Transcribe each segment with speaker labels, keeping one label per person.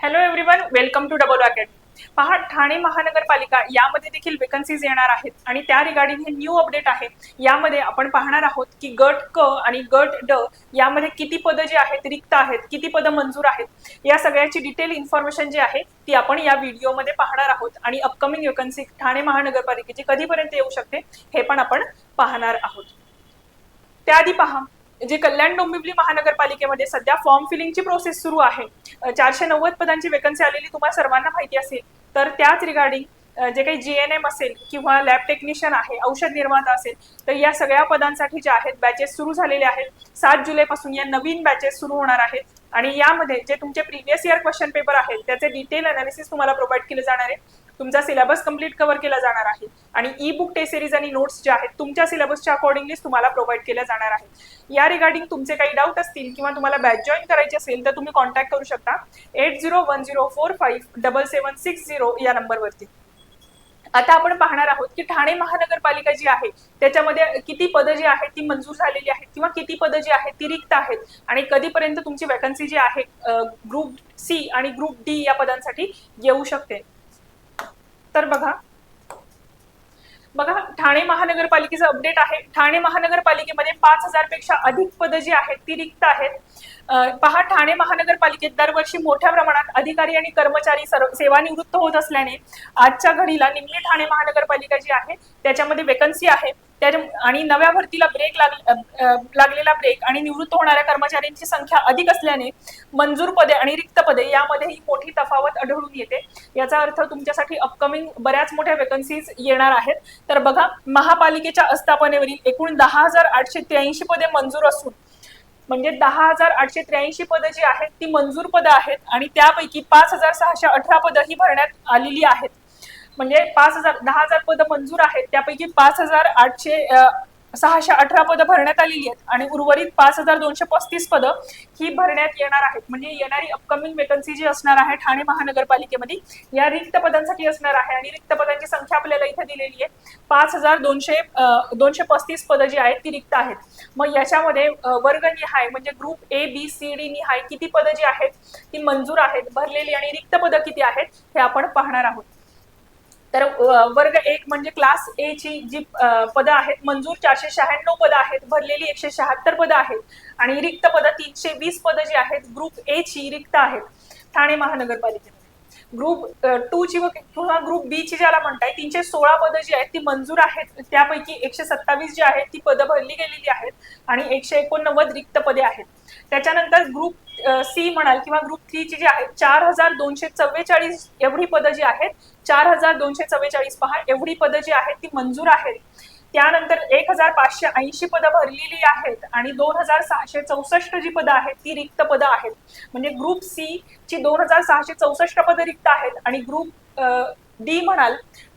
Speaker 1: Hello everyone welcome to double academy पहा ठाणे महानगरपालिका यामध्ये देखील वेकन्सीज येणार आहेत आणि त्या रिगार्डिंग हे न्यू अपडेट आहे. यामध्ये आपण पाहणार आहोत की गट क आणि गट ड यामध्ये किती पदं जी आहेत रिक्त आहेत किती पदं मंजूर आहेत या सगळ्याची डिटेल इन्फॉर्मेशन जी आहे ती आपण या व्हिडिओमध्ये पाहणार आहोत. आणि अपकमिंग वेकन्सी ठाणे महानगरपालिकेची कधीपर्यंत येऊ शकते हे पण आपण पाहणार आहोत. त्याआधी पहा जे कल्याण डोंबिवली महानगरपालिकेमध्ये सध्या फॉर्म फिलिंगची प्रोसेस सुरू आहे. चारशे नव्वद पदांची वेकन्सी आलेली तुम्हाला सर्वांना माहिती असेल. तर त्याच रिगार्डिंग जे काही जी एन एम असेल किंवा लॅब टेक्निशियन आहे औषध निर्माता असेल तर या सगळ्या पदांसाठी ज्या आहेत बॅचेस सुरू झालेले आहेत. सात जुलैपासून या नवीन बॅचेस सुरू होणार आहेत. आणि यामध्ये जे तुमचे प्रिव्हियस इयर क्वेश्चन पेपर आहेत त्याचे डिटेल अनालिसिस तुम्हाला प्रोव्हाइड केले जाणार आहे तुमचा सिलेबस कंप्लीट कव्हर केला जाणार आहे. आणि ई बुक टे सिरीज आणि नोट्स जे आहेत तुमच्या सिलेबसच्या अकॉर्डिंगलीच तुम्हाला प्रोव्हाइड केल्या जाणार आहेत. या रिगार्डिंग तुमचे काही डाऊट असतील किंवा तुम्हाला बॅच जॉईन करायची असेल तर तुम्ही कॉन्टॅक्ट करू शकता. Eight zero one zero four five double seven six zero या नंबरवरती आता आपण पाहणार आहोत की ठाणे महानगरपालिका जी आहे त्याच्यामध्ये किती पदं जी आहेत ती मंजूर झालेली आहेत किंवा किती पदं जी आहेत ती रिक्त आहेत? आणि कधीपर्यंत तुमची वॅकन्सी जी आहे ग्रुप सी आणि ग्रुप डी या पदांसाठी येऊ शकते? तर बघा. बघा ठाणे महानगरपालिकेचं अपडेट आहे. ठाणे महानगरपालिकेमध्ये पाच हजारपेक्षा अधिक पदं जी आहेत ती रिक्त आहेत. पहा ठाणे महानगरपालिकेत दरवर्षी मोठ्या प्रमाणात अधिकारी आणि कर्मचारी सर्व सेवानिवृत्त होत असल्याने आजच्या घडीला निम्मी ठाणे महानगरपालिका जी आहे त्याच्यामध्ये वेकन्सी आहे. त्या आणि नव्या भरतीला ब्रेक लाग लागलेला ब्रेक आणि निवृत्त होणाऱ्या कर्मचाऱ्यांची संख्या अधिक असल्याने मंजूर पदे आणि रिक्त पदे यामध्येही मोठी तफावत आढळून येते. याचा अर्थ तुमच्यासाठी अपकमिंग बऱ्याच मोठ्या वेकन्सीज येणार आहेत. तर बघा महापालिकेच्या आस्थापनेवरील एकूण दहा हजार आठशे त्र्याऐंशी पदे मंजूर असून म्हणजे दहा हजार आठशे त्र्याऐंशी पदं जी आहेत ती मंजूर पदं आहेत आणि त्यापैकी पाच हजार सहाशे अठरा पदं ही भरण्यात आलेली आहेत. म्हणजे पाच हजार दहा हजार पदं मंजूर आहेत त्यापैकी पाच हजार आठशे सहाशे अठरा पदं भरण्यात आलेली आहेत आणि उर्वरित पाच हजार दोनशे पस्तीस पदं ही भरण्यात येणार आहेत. म्हणजे येणारी अपकमिंग वेकन्सी जी असणार आहे ठाणे महानगरपालिकेमध्ये या रिक्त पदांसाठी असणार आहे आणि रिक्त पदांची संख्या आपल्याला इथे दिलेली आहे. पाच हजार दोनशे दोनशे पस्तीस पदं जी आहेत ती रिक्त आहेत. मग याच्यामध्ये वर्गनिहाय वर्ग निहाय म्हणजे group A B C D निहाय किती पदं जी आहेत ती मंजूर आहेत भरलेली आणि रिक्त पदं किती आहेत हे आपण पाहणार आहोत. तर वर्ग एक म्हणजे क्लास ए ची जी पदं आहेत मंजूर चारशे शहाण्णव पदं आहेत भरलेली एकशे शहात्तर पदं आहेत आणि रिक्त पदं तीनशे वीस पदं जी आहेत ग्रुप ए ची रिक्त आहेत ठाणे महानगरपालिकेमध्ये. ग्रुप टू ची किंवा ग्रुप बी ची ज्याला म्हणताय तीनशे सोळा पदं जी आहेत ती मंजूर आहेत. त्यापैकी एकशे सत्तावीस जी आहेत ती पदं भरली गेलेली आहेत आणि एकशे एकोणनव्वद रिक्त पदे आहेत. त्याच्यानंतर ग्रुप सी म्हणाल किंवा ग्रुप थ्रीची जी आहेत चार हजार दोनशे चव्वेचाळीस एवढी पदं जी आहेत चार हजार दोनशे चव्वेचाळीस पहा एवढी पदं जी आहेत ती मंजूर आहेत. त्यानंतर एक हजार पाचशे ऐंशी पदं भरलेली आहेत आणि दोन हजार सहाशे चौसष्ट जी पदं आहेत ती रिक्त पदं आहेत. म्हणजे ग्रुप सी ची दोन हजार सहाशे चौसष्ट पदं रिक्त आहेत आणि ग्रुप डी म्हणाल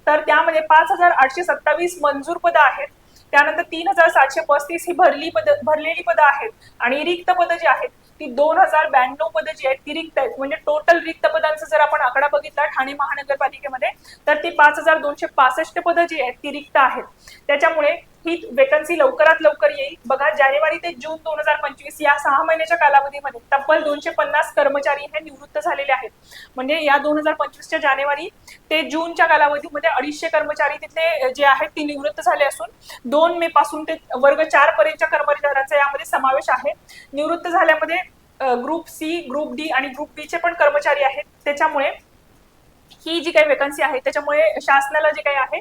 Speaker 1: तर त्यामध्ये पाच हजार आठशे सत्तावीस मंजूर पदं आहेत. त्यानंतर तीन हजार सातशे पस्तीस ही भरली पद भरलेली पदं आहेत. आणि रिक्त पदं जी आहेत ती दोन हजार ब्याण्णव पदं जी आहेत ती रिक्त आहेत. म्हणजे टोटल रिक्त पदांचा जर आपण आकडा बघितला ठाणे महानगरपालिकेमध्ये तर ती पाच हजार दोनशे पासष्ट पदं जी आहेत ती रिक्त आहेत. त्याच्यामुळे ही वेकन्सी लवकरात लवकर येईल. बघा जानेवारी ते जून दोन हजार पंचवीस या सहा महिन्याच्या कालावधीमध्ये तब्बल दोनशे पन्नास कर्मचारी हे निवृत्त झालेले आहेत. म्हणजे या दोन हजार पंचवीसच्या जानेवारी ते जूनच्या कालावधीमध्ये अडीचशे कर्मचारी तिथले जे आहेत ते निवृत्त झाले असून दोन मे पासून ते वर्ग चार पर्यंतच्या कर्मचाऱ्यांचा यामध्ये समावेश आहे. निवृत्त झाल्यामध्ये ग्रुप सी ग्रुप डी आणि ग्रुप बी चे पण कर्मचारी आहेत. त्याच्यामुळे ही जी काही वेकन्सी आहे त्याच्यामुळे शासनाला जे काही आहे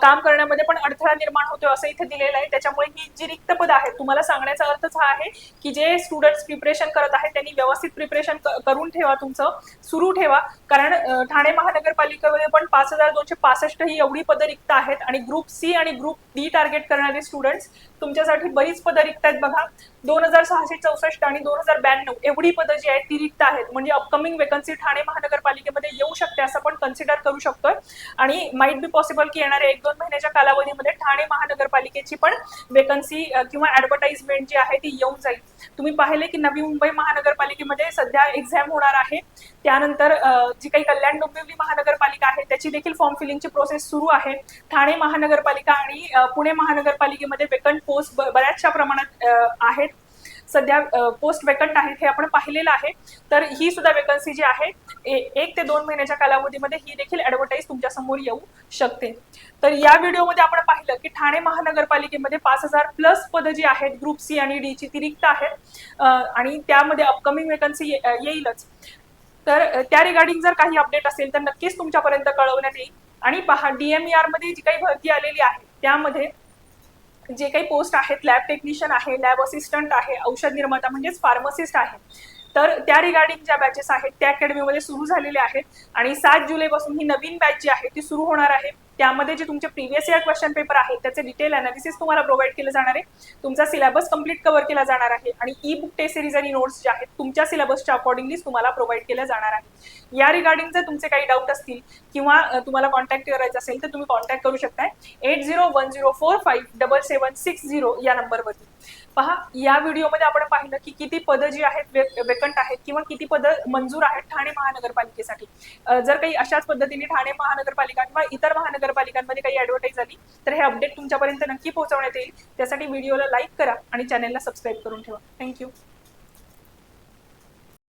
Speaker 1: काम करण्यामध्ये पण अडथळा निर्माण होतो असं इथे दिलेलं आहे. त्याच्यामुळे ही जी रिक्त पद आहेत तुम्हाला सांगण्याचा अर्थच हा आहे की जे स्टुडंट्स प्रिपरेशन करत आहेत त्यांनी व्यवस्थित प्रिपरेशन करून ठेवा तुमचं सुरू ठेवा. कारण ठाणे महानगरपालिकेमध्ये पण पाच हजार दोनशे पासष्ट ही एवढी पदं रिक्त आहेत आणि ग्रुप सी आणि ग्रुप डी टार्गेट करणारे स्टुडंट्स तुमच्यासाठी बरीच पदं रिक्त आहेत बघा. दोन हजार सहाशे चौसष्ट आणि दोन हजार ब्याण्णव एवढी पदं जी आहेत ती रिक्त आहेत. म्हणजे अपकमिंग वेकन्सी ठाणे महानगरपालिकेमध्ये येऊ शकते असं आपण कन्सिडर करू शकतोय. आणि माइट बी पॉसिबल की येणाऱ्या एक दोन महिन्याच्या कालावधीमध्ये ठाणे महानगरपालिकेची पण वेकन्सी किंवा ऍडव्हर्टाइजमेंट जी आहे ती येऊन जाईल. तुम्ही पाहिले की नवी मुंबई महानगरपालिकेमध्ये सध्या एक्झाम होणार आहे. त्यानंतर जी काही कल्याण डोंबिवली महानगरपालिका आहे त्याची देखील फॉर्म फिलिंगची प्रोसेस सुरू आहे. ठाणे महानगरपालिका आणि पुणे महानगरपालिकेमध्ये वेकंट पोस्ट बऱ्याचशा प्रमाणात आहेत. सध्या पोस्ट वेकंट आहेत हे आपण पाहिलेलं आहे. तर ही सुद्धा वेकन्सी जी आहे ए- एक ते दोन महिन्याच्या कालावधीमध्ये ही देखील ऍडव्हर्टाईज तुमच्यासमोर येऊ शकते. तर या व्हिडिओमध्ये आपण पाहिलं की ठाणे महानगरपालिकेमध्ये पाच हजार प्लस पदं जी आहेत ग्रुप सी आणि डी ची ती रिक्त आहेत. आणि त्यामध्ये अपकमिंग वेकन्सी येईलच. तर त्या रिगार्डिंग जर काही अपडेट असेल तर नक्कीच तुमच्यापर्यंत कळवण्यात येईल. आणि पहा डीएमईआरमध्ये जी काही भरती आलेली आहे त्यामध्ये जे काही पोस्ट आहेत लॅब टेक्निशियन आहे लॅब असिस्टंट आहे औषध निर्माता म्हणजेच फार्मसिस्ट आहे. तर त्या रिगार्डिंग ज्या बॅचेस आहेत त्या अकॅडमीमध्ये सुरू झालेल्या आहेत. आणि सात जुलैपासून ही नवीन बॅच जी आहे ती सुरू होणार आहे. त्यामध्ये जे तुमचे प्रिव्हियस इयर क्वेश्चन पेपर आहेत त्याचे डिटेल अनालिसिस तुम्हाला प्रोव्हाइड केलं जाणार आहे. तुमचा सिलेबस कंप्लीट कव्हर केला जाणार आहे. आणि ई बुक टेस्ट सिरीज आणि नोट्स जे आहेत तुमच्या सिलेबसच्या अकॉर्डिंगलीच तुम्हाला प्रोव्हाइड केल्या जाणार आहे. या रिगार्डिंग जर तुमचे काही डाऊट असतील किंवा तुम्हाला कॉन्टॅक्ट करायचं असेल तर तुम्ही कॉन्टॅक्ट करू शकताय. Eight zero one zero four five double seven six zero या नंबरवरती पहा या व्हिडिओमध्ये आपण पाहिलं की किती पदं जी आहेत वेकंट आहेत किंवा किती पदं मंजूर आहेत ठाणे महानगरपालिकेसाठी. जर काही अशाच पद्धतीने ठाणे महानगरपालिका किंवा इतर महानगरपालिकांमध्ये काही ऍडव्हर्टाईज आली तर हे अपडेट तुमच्यापर्यंत नक्की पोहोचवण्यात येईल. त्यासाठी व्हिडिओला लाईक करा आणि चॅनलला सबस्क्राईब करून ठेवा. थँक्यू